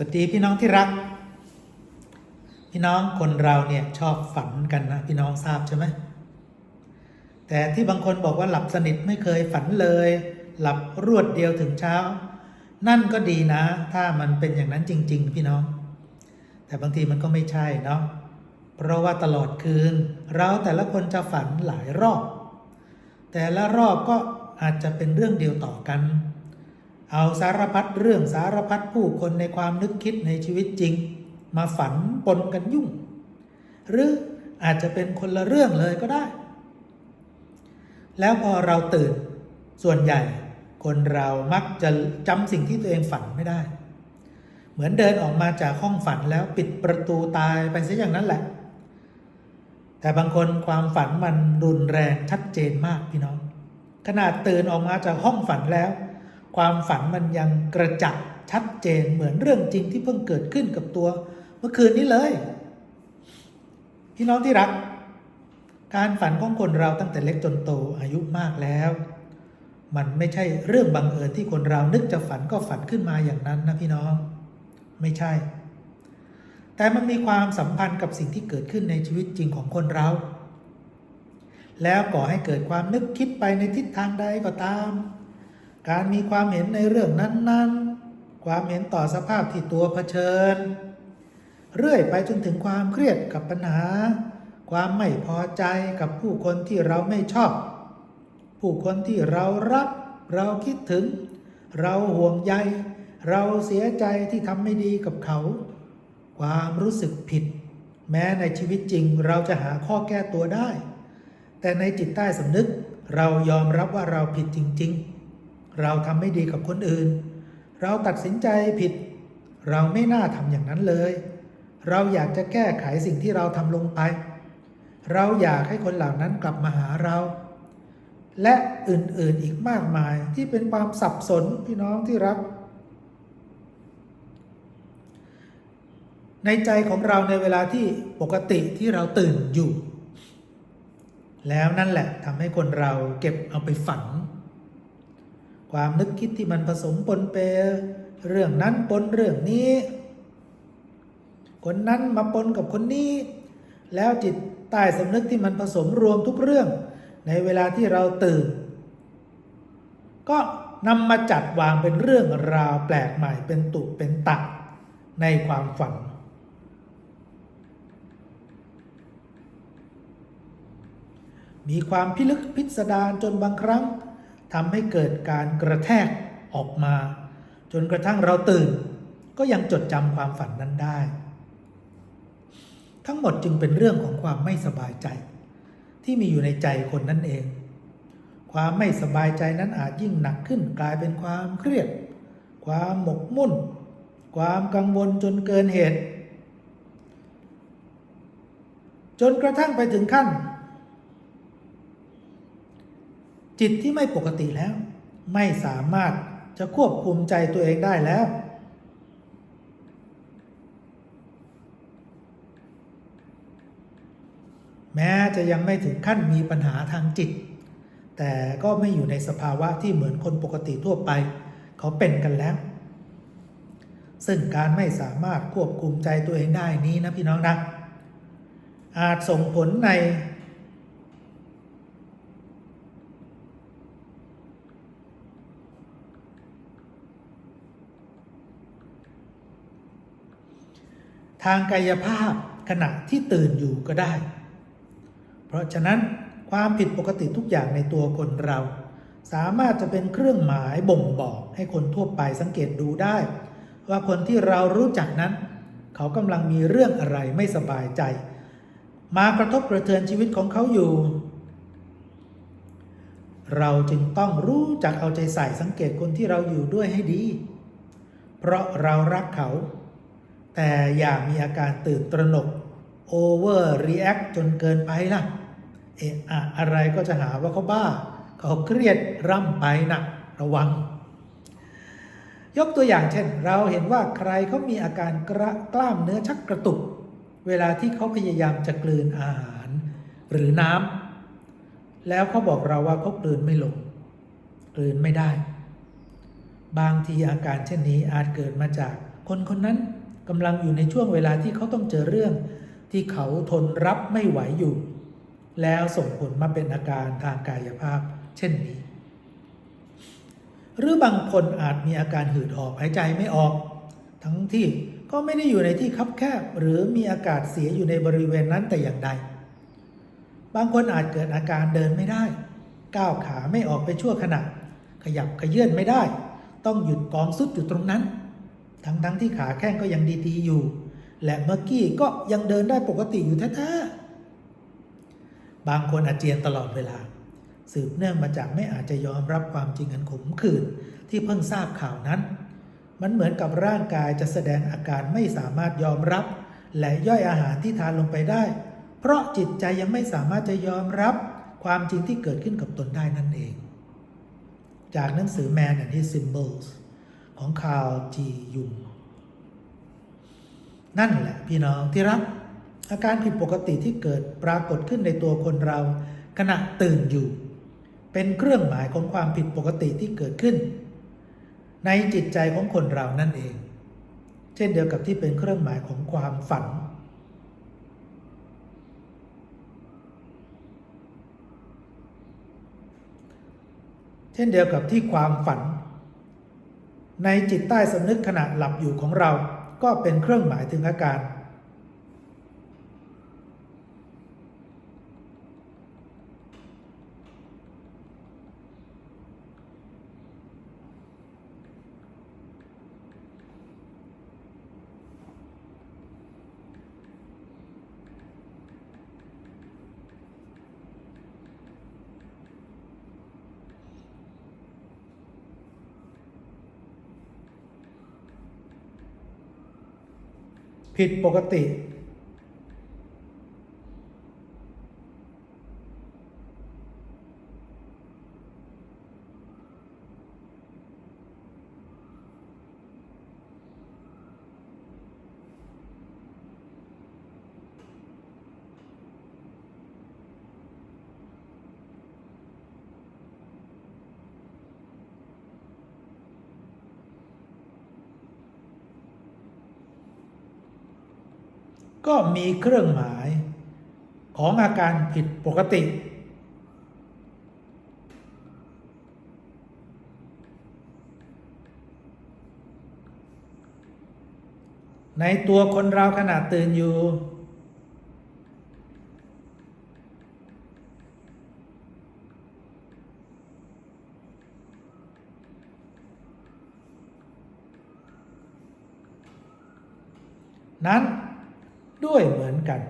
สวัสดีพี่น้องที่รัก พี่น้องคนเราเนี่ยชอบฝันกันนะพี่น้องทราบใช่ไหมแต่ที่บางคนบอกว่าหลับสนิทไม่เคยฝันเลย หลับรวดเดียวถึงเช้า นั่นก็ดีนะ ถ้ามันเป็นอย่างนั้นจริง ๆ พี่น้อง แต่บางทีมันก็ไม่ใช่เนาะเพราะว่าตลอดคืน เราแต่ละคนจะฝันหลายรอบ แต่ละรอบก็อาจจะเป็นเรื่องเดียวต่อกัน เอาสารพัดเรื่องสารพัดผู้คนในความนึกคิดในชีวิตจริง มาฝันปนกันยุ่ง หรืออาจจะเป็นคนละเรื่องเลยก็ได้ แล้วพอเราตื่นส่วนใหญ่ คนเรามักจะจำสิ่งที่ตัวเองฝันไม่ได้ เหมือนเดินออกมาจากห้องฝันแล้วปิดประตูตายไปซะอย่างนั้นแหละ แต่บางคนความฝันมันรุนแรงชัดเจนมากพี่น้อง ขนาดตื่นออกมาจากห้องฝันแล้ว ความฝันมันยังกระจับชัดเจนเหมือนเรื่องจริงที่เพิ่งเกิดขึ้นกับตัว เมื่อคืนนี้เลย พี่น้องที่รัก การฝันของคนเราตั้งแต่เล็กจนโตอายุมากแล้ว มันไม่ใช่เรื่องบังเอิญที่คนเรานึกจะฝันก็ฝันขึ้นมาอย่างนั้นนะพี่น้อง ไม่ใช่ แต่มันมีความสัมพันธ์กับสิ่งที่เกิดขึ้นในชีวิตจริงของคนเราแล้วก่อให้เกิดความนึกคิดไปในทิศทางใดก็ตาม การมีความเห็นในเรื่องนั้น ๆ ความเห็นต่อสภาพที่ตัวเผชิญ เรื่อยไปจนถึงความเครียดกับปัญหา ความไม่พอใจกับผู้คนที่เราไม่ชอบ ผู้คนที่เรารัก เราคิดถึง เราห่วงใย เราเสียใจที่ทำไม่ดีกับเขา ความรู้สึกผิด แม้ในชีวิตจริงเราจะหาข้อแก้ตัวได้ แต่ในจิตใต้สำนึกเรายอมรับว่าเราผิดจริง ๆ เราทำไม่ดีกับคนอื่น เราตัดสินใจผิด เราไม่น่าทำอย่างนั้นเลย เราอยากจะแก้ไขสิ่งที่เราทำลงไป เราอยากให้คนเหล่านั้นกลับมาหาเรา และอื่นๆอีกมากมายที่เป็นความสับสนพี่น้องที่รัก ในใจของเราในเวลาที่ปกติที่เราตื่นอยู่ แล้วนั่นแหละทำให้คนเราเก็บเอาไปฝัน ความนึกคิดที่มันผสมปนเปเรื่องนั้นปนเรื่องนี้ คนนั้นมาปนกับคนนี้ แล้วจิตใต้สำนึกที่มันผสมรวมทุกเรื่อง ในเวลาที่เราตื่น ก็นำมาจัดวางเป็นเรื่องราวแปลกใหม่เป็นตุเป็นตะในความฝัน มีความพิลึกพิสดารจนบางครั้ง ทำให้เกิดการกระแทกออกมา จนกระทั่งเราตื่น ก็ยังจดจำความฝันนั้นได้ ทั้งหมดจึงเป็นเรื่องของความไม่สบายใจ ที่มีอยู่ในใจคนนั่นเอง ความไม่สบายใจนั้นอาจยิ่งหนักขึ้นกลายเป็นความเครียด ความหมกมุ่น ความกังวลจนเกินเหตุ จนกระทั่งไปถึงขั้น จิตที่ไม่ปกติแล้ว ไม่สามารถจะควบคุมใจตัวเองได้แล้ว แม้จะยังไม่ถึงขั้นมีปัญหาทางจิต แต่ก็ไม่อยู่ในสภาวะที่เหมือนคนปกติทั่วไป เขาเป็นกันแล้ว ซึ่งการไม่สามารถควบคุมใจตัวเองได้นี้นะพี่น้องนะอาจส่งผลใน ทางกายภาพขณะที่ตื่นอยู่ก็ได้ เพราะฉะนั้นความผิดปกติทุกอย่างในตัวคนเรา สามารถจะเป็นเครื่องหมายบ่งบอกให้คนทั่วไปสังเกตดูได้ ว่าคนที่เรารู้จักนั้น เขากำลังมีเรื่องอะไรไม่สบายใจ มากระทบกระเทือนชีวิตของเขาอยู่ เราจึงต้องรู้จักเอาใจใส่สังเกตคนที่เราอยู่ด้วยให้ดี เพราะเรารักเขา แต่อย่ามีอาการตื่นตระหนก over react จนเกินไปล่ะเอะอะอะไรก็จะหาว่าเขาบ้า เขาเครียดร่ำไปนะระวัง ยกตัวอย่างเช่น เราเห็นว่าใครเขามีอาการกระกล้ามเนื้อชักกระตุก เวลาที่เขาพยายามจะกลืนอาหาร หรือน้ำแล้วเขาบอกเราว่าเขากลืนไม่ลงกลืนไม่ได้ บางทีอาการเช่นนี้อาจเกิดมาจากคนคนนั้น กำลังอยู่ในช่วงเวลาที่เขาต้องเจอเรื่อง ที่เขาทนรับไม่ไหวอยู่ แล้วส่งผลมาเป็นอาการทางกายภาพ เช่นนี้ หรือบางคนอาจมีอาการหืดหอบหายใจไม่ออก ทั้งที่ก็ไม่ได้อยู่ในที่คับแคบ หรือมีอากาศเสียอยู่ในบริเวณนั้นแต่อย่างใด บางคนอาจเกิดอาการเดินไม่ได้ ก้าวขาไม่ออกไปชั่วขณะ ขยับขยื่นไม่ได้ ต้องหยุดกองสุดอยู่ตรงนั้น ทั้งทั้งๆที่ขาแข้งก็ยังดีๆอยู่ และเมื่อกี้ก็ยังเดินได้ปกติอยู่แท้ๆบางคนอาเจียนตลอดเวลา สืบเนื่องมาจากไม่อาจจะยอมรับความจริงอันขมขื่นที่เพิ่งทราบข่าวนั้น มันเหมือนกับร่างกายจะแสดงอาการไม่สามารถยอมรับ และย่อยอาหารที่ทานลงไปได้ เพราะจิตใจยังไม่สามารถจะยอมรับความจริงที่เกิดขึ้นกับตนได้นั่นเอง จากหนังสือ Man and His Symbols ของคาร์ลจียุง นั่นแหละพี่น้องที่รัก อาการผิดปกติที่เกิดปรากฏขึ้นในตัวคนเราขณะตื่นอยู่ เป็นเครื่องหมายของความผิดปกติที่เกิดขึ้น ในจิตใจของคนเรานั่นเอง เช่นเดียวกับที่เป็นเครื่องหมายของความฝันเช่นเดียวกับที่ความฝัน ในจิตใต้สำนึกขณะหลับอยู่ของเรา ก็เป็นเครื่องหมายถึงอาการ ผิดปกติ ก็มีเครื่องหมายของอาการผิดปกติ ในตัวคนเราขณะตื่นอยู่ นั้น ด้วยเหมือนกัน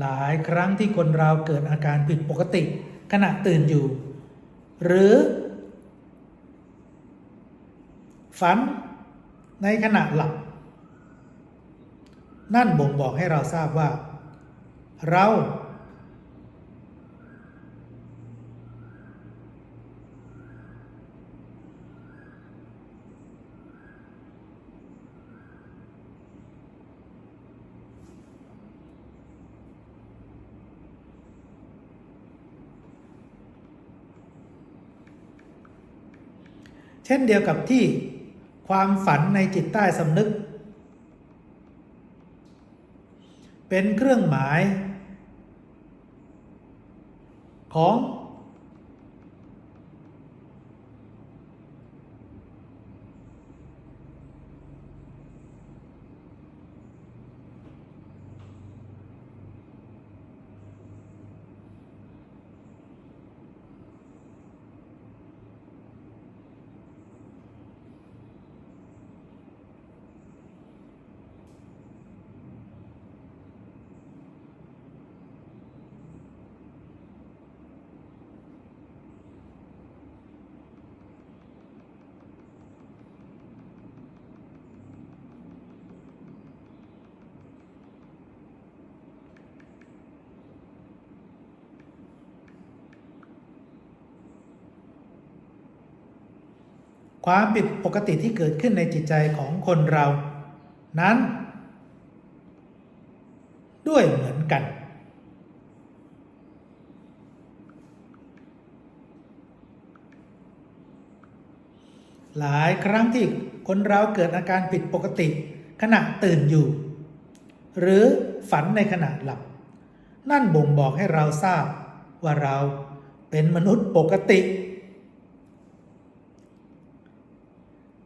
หลายครั้งที่คนเราเกิดอาการผิดปกติขณะตื่นอยู่ หรือ ฝันในขณะหลับ นั่นบ่งบอกให้เราทราบว่า เรา เช่นเดียวกับที่ ความฝันในจิตใต้สำนึก เป็นเครื่องหมาย ของ เความผิดปกติที่เกิดขึ้นในจิตใจของคนเรา นั้น ด้วยเหมือนกัน หลายครั้งที่คนเราเกิดอาการผิดปกติ ขณะตื่นอยู่ หรือฝันในขณะหลับ นั่นบ่งบอกให้เราทราบว่าเราเป็นมนุษย์ปกติ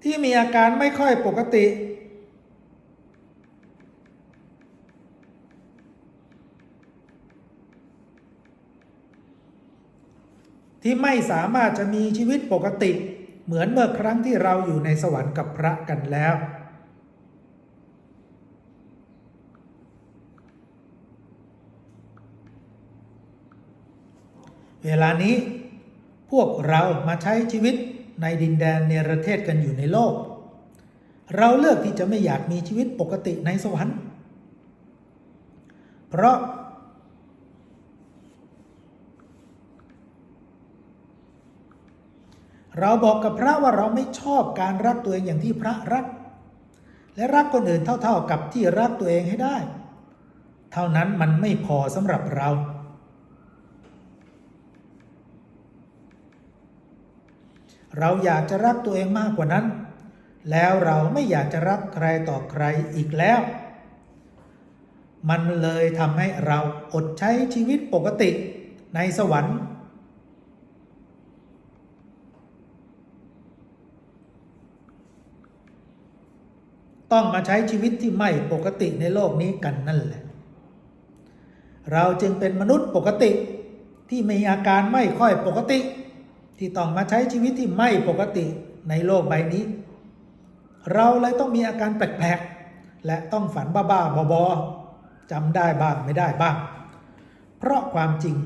ที่มีอาการไม่ค่อยปกติ ที่ไม่สามารถจะมีชีวิตปกติ เหมือนเมื่อครั้งที่เราอยู่ในสวรรค์กับพระกันแล้วเวลานี้พวกเรามาใช้ชีวิต ในดินแดนเนรเทศกันอยู่ในโลก เราเลือกที่จะไม่อยากมีชีวิตปกติในสวรรค์ เพราะ เราบอกกับพระว่าเราไม่ชอบการรักตัวเองอย่างที่พระรัก และรักคนอื่นเท่าๆกับที่รักตัวเองให้ได้ เท่านั้นมันไม่พอสำหรับเรา เราอยากจะรักตัวเองมากกว่านั้น แล้วเราไม่อยากจะรักใครต่อใครอีกแล้ว มันเลยทำให้เราอดใช้ชีวิตปกติในสวรรค์ ต้องมาใช้ชีวิตที่ไม่ปกติในโลกนี้กันนั่นแหละ เราจึงเป็นมนุษย์ปกติที่มีอาการไม่ค่อยปกติ ที่ต้องมาใช้ชีวิตที่ไม่ปกติในโลกใบนี้ เราเลยต้องมีอาการแปลกๆ และต้องฝันบ้าๆบอๆจำได้บ้างไม่ได้บ้าง เพราะความจริง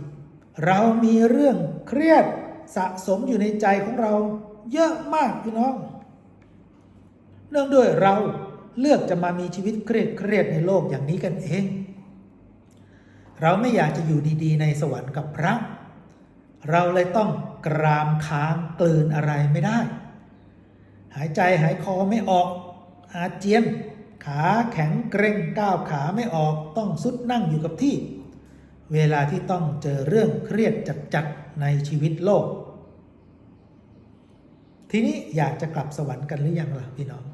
เรามีเรื่องเครียดสะสมอยู่ในใจของเราเยอะมากพี่น้อง เนื่องด้วยเราเลือกจะมามีชีวิตเครียดเครียดในโลกอย่างนี้กันเอง เราไม่อยากจะอยู่ดีๆ ในสวรรค์กับพระ เราเลยต้องกรามค้างกลืนอะไรไม่ได้ หายใจหายคอไม่ออก อาเจียน ขาแข็งเกร็งก้าวขาไม่ออกต้องสุดนั่งอยู่กับที่ เวลาที่ต้องเจอเรื่องเครียดจัดๆในชีวิตโลก ทีนี้อยากจะกลับสวรรค์กันหรือยังล่ะพี่น้อง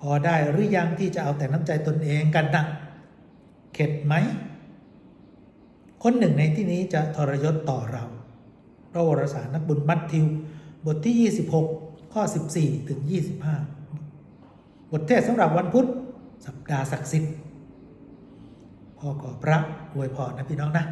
พอได้หรือยังที่จะเอาแต่น้ำใจตนเองกันนะเข็ดไหม คนหนึ่งในที่นี้จะทรยศต่อเรา พระวรสารนักบุญมัทธิว บทที่ 26 ข้อ 14 ถึง 25 บทเทศสำหรับวันพุธ สัปดาห์ศักดิ์สิทธิ์พ่อขอพระอวยพรนะพี่น้องนะ